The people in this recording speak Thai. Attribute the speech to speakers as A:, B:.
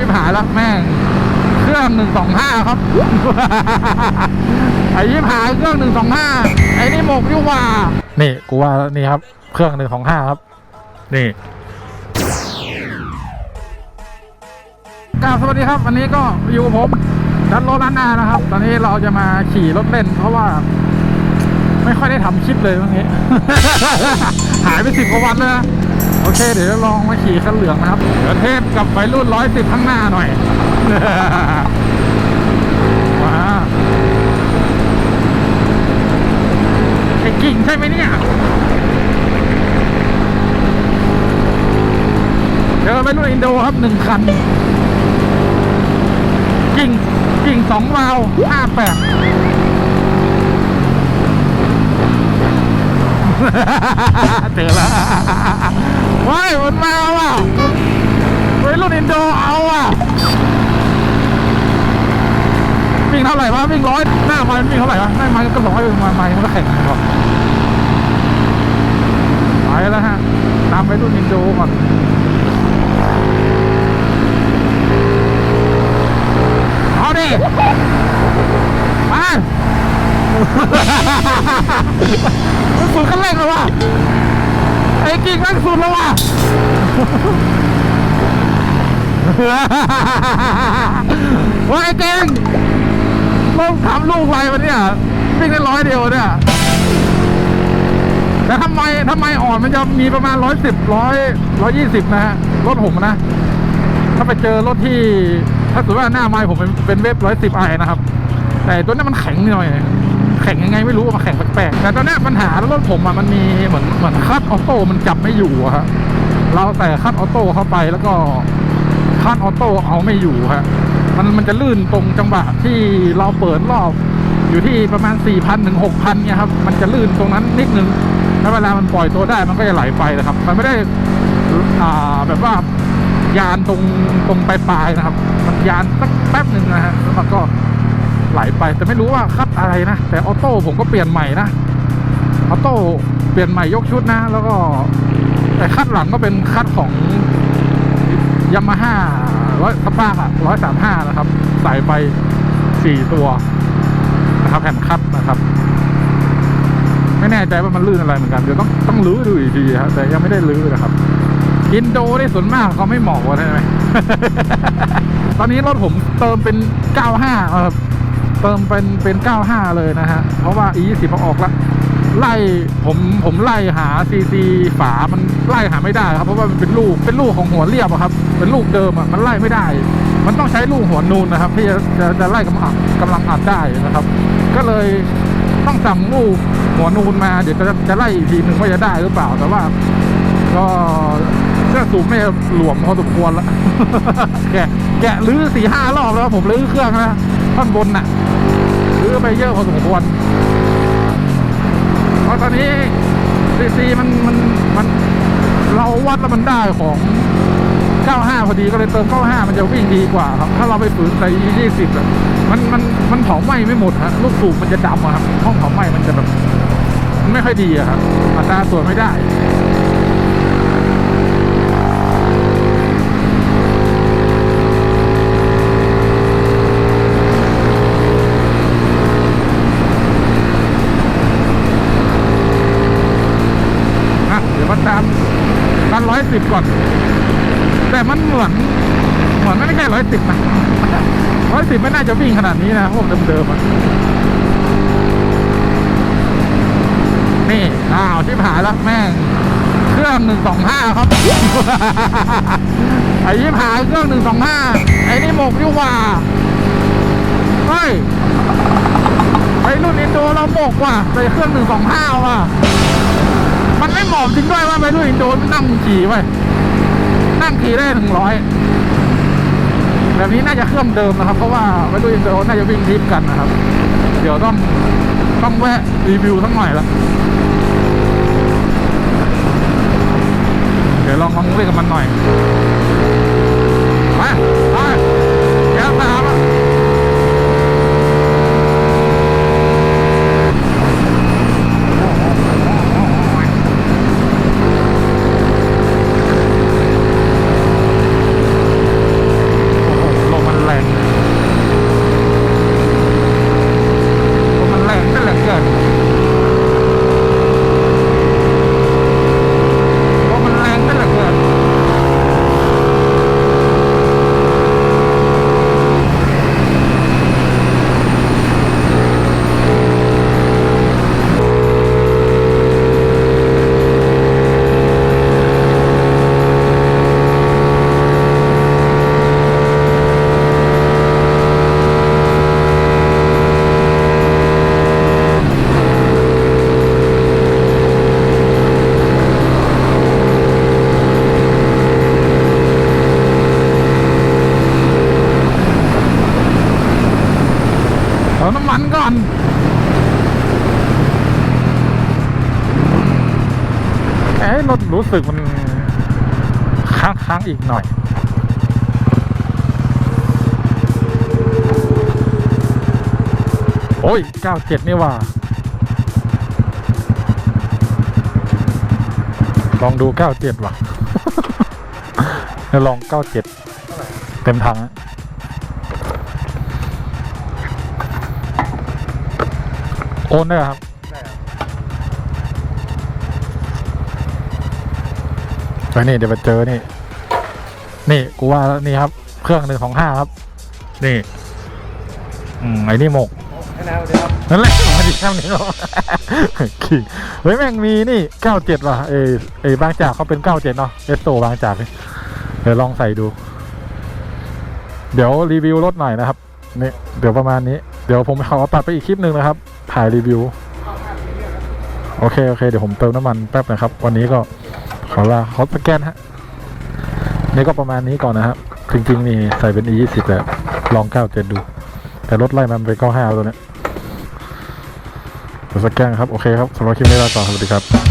A: ชิบหายแล้วแม่ง เครื่องหนึ่งสองห้าครับ ไอ้ยิบหายเครื่องหนึ่งสองห้าไอ้นี่หมกยิ่ว่านี่กูว่านี่ครับ เครื่องหนึ่งสองห้าครับ นี่กราบสวัสดีครับ วันนี้ก็อยู่กับผมดันโรนันนานะครับ ตอนนี้เราจะมาขี่รถเล่น เพราะว่า ไม่ค่อยได้ทำคลิปเลยวันนี้ หายไปสิบกว่าวันแล้วนะโอเคเดี๋ยวลองมาขี่คันเหลืองนะครับเดี๋ยวเทพกับวัยรุ่นร้อยสิบข้างหน้าหน่อยว้าไอ้กิ่งใช่ไหมเนี่ยเจอไปรุ่นอินโดครับหนึ่งคันกิ่งกิ่งสองวาล์วห้าแปดเจอแล้ว ว้ยมันมาว่ะไปรุ่นอินโดเอาอะวิ่งเท่าไหร่วะวิ่งร้อยหน้าไม้มันวิ่งเท่าไหร่วะหน้าไม้ก็ร้อยมาไม้มันก็แข่งกันหรอกไปแล้วฮะตามไปรุ่นอินโดก่อนเอาดิมามันสุดขั้นเร่งแล้ววะ ไอ้กิ่งนั่งสุดแล้ววะว่าไอ้เก่งต้องทำลูกไรวะเนี่ยวิ่งได้ร้อยเดียวเนี่ยแต่ทำไมทำไมอ่อนมันจะมีประมาณร้อยสิบร้อยร้อยยี่สิบนะฮะรถผมนะ ถ้าไปเจอรถที่ถ้าสมมติว่าหน้าไม้ผมเป็นเป็นเว็บร้อยสิบไอนะครับ แต่ตัวนี้มันแข็งหน่อย แข็งยังไงไม่รู้มันแข็งแปลกๆแต่ตอนนี้ปัญหารถผมอะมันมีเหมือนเหมือนคัตออโต้มันจับไม่อยู่ฮะเราแต่คัตออโต้เข้าไปแล้วก็คัตออโต้เอาไม่อยู่ฮะมันมันจะลื่นตรงจังหวะที่เราเปิดรอบอยู่ที่ประมาณ 4,000ถึง6,000เนี่ยครับมันจะลื่นตรงนั้นนิดนึงแล้วเวลามันปล่อยตัวได้มันก็จะไหลไปนะครับ มันไม่ได้อ่าแบบว่ายานตรงตรงปลายๆนะครับ มันยานสักแป๊บหนึ่งนะฮะแล้วมันก็ ไหลไปแต่ไม่รู้ว่าคัดอะไรนะ แต่ออโต้ผมก็เปลี่ยนใหม่นะออโต้เปลี่ยนใหม่ยกชุดนะ แล้วก็แต่คัดหลังก็เป็นคัดของยามาฮ่าร้อยสปาร์กอะร้อยสามห้านะครับ ใส่ไปสี่ตัวนะครับแผ่นคัดนะครับ ไม่แน่ใจว่ามันลื่นอะไรเหมือนกันเดี๋ยวต้องต้องลื้อดูอีกทีครับแต่ยังไม่ได้ลื้อนะครับอินโดได้ส่วนมากเขาไม่เหมาะกันใช่ไหมตอนนี้รถผมเติมเป็น 95 ครับ เติมเป็นเป็น 95 เลยนะฮะ เพราะว่า E20 พอออกละไล่ผมผมไล่หา CC ฝามันไล่หาไม่ได้ครับ เพราะว่ามันเป็นลูกเป็นลูกของหัวเรียบอะครับ เป็นลูกเดิมอะมันไล่ไม่ได้ มันต้องใช้ลูกหัวนูนนะครับที่จะจะจะไล่กำลังกำลังอัดได้นะครับ ก็เลยต้องสั่งลูกหัวนูนมาเดี๋ยวจะจะไล่อีกทีหนึ่งว่าจะได้หรือเปล่าแต่ว่าก็เครื่องสูบไม่หลวมพอสมควรละแกะแกะรื้อสี่ห้ารอบแล้วผมรื้อเครื่องนะ ท่อนบนน่ะรื้อไปเยอะพอสมควร เพราะตอนนี้ซีซีมันมันมันเราวัดแล้วมันได้ของ 95 พอดีก็เลยเติม 95 มันจะวิ่งดีกว่าครับ ถ้าเราไปฝืนใส่20อะมันมันมันเผาไหม้ไม่หมดฮะลูกสูบมันจะดำอะครับห้องเผาไหม้มันจะแบบไม่ค่อยดีอะครับอัตราส่วนไม่ได้ สิบก่อน แต่มันเหมือนเหมือนไม่ใช่ร้อยสิบนะร้อยสิบไม่น่าจะวิ่งขนาดนี้นะพวกเดิมๆอะนี่อ้าวชิบหายแล้วแม่ง เครื่องหนึ่งสองห้าครับ ไอ้ยิบหายเครื่องหนึ่งสองห้าไอ้นี่หมกยิ่ว่าเฮ้ยไอ้รุ่นอินโดเราหมกว่ะใส่เครื่องหนึ่งสองห้าว่ะ ไม่หมาะจริงด้วยว่าไปด้วยอินโดนนั่งขี่ไปนั่งขี่ได้ถึงร้อยแบบนี้น่าจะเครื่องเดิมนะครับ เพราะว่าไปด้วยอินโดน่าจะวิ่งทริปกันนะครับ เดี๋ยวต้องต้องแวะรีวิวสักหน่อยละเดี๋ยวลองลองเล่นกับมันหน่อยไป รถรู้สึกมันค้างค้างๆอีกหน่อย โอ้ย97นี่ว่า ลองดู97ว่ะแล้วลอง97เต็มถังอะโอนได้ครับ ไปนี่เดี๋ยวไปเจอนี่ นี่กูว่าแล้วนี่ครับ เครื่องหนึ่งของห้าครับ นี่ อืมไอ้นี่หมก
B: ให้น้ำเลยครับ
A: นั่นแหละมาดิแค่นี้หรอขี่เฮ้ยแม่งมีนี่เก้าเจ็ดว่ะเอเอบางจากเขาเป็นเก้าเจ็ดเนาะเอสโตบางจากเลยเดี๋ยวลองใส่ดู เดี๋ยวรีวิวรถหน่อยนะครับนี่เดี๋ยวประมาณนี้ เดี๋ยวผมขอตัดไปอีกคลิปหนึ่งนะครับ ถ่ายรีวิว โอเค โอเค เดี๋ยวผมเติมน้ำมันแป๊บนะครับ วันนี้ก็ ขอลาขอสแกนฮะนี่ก็ประมาณนี้ก่อนนะครับ จริงๆนี่ใส่เป็น e 2 0แบบลอง97ดู แต่รถไล่มันไป95ตัวเนี้ยสแกนครับ โอเคครับสำหรับคลิปนี้ลาก่อนสวัสดีครับ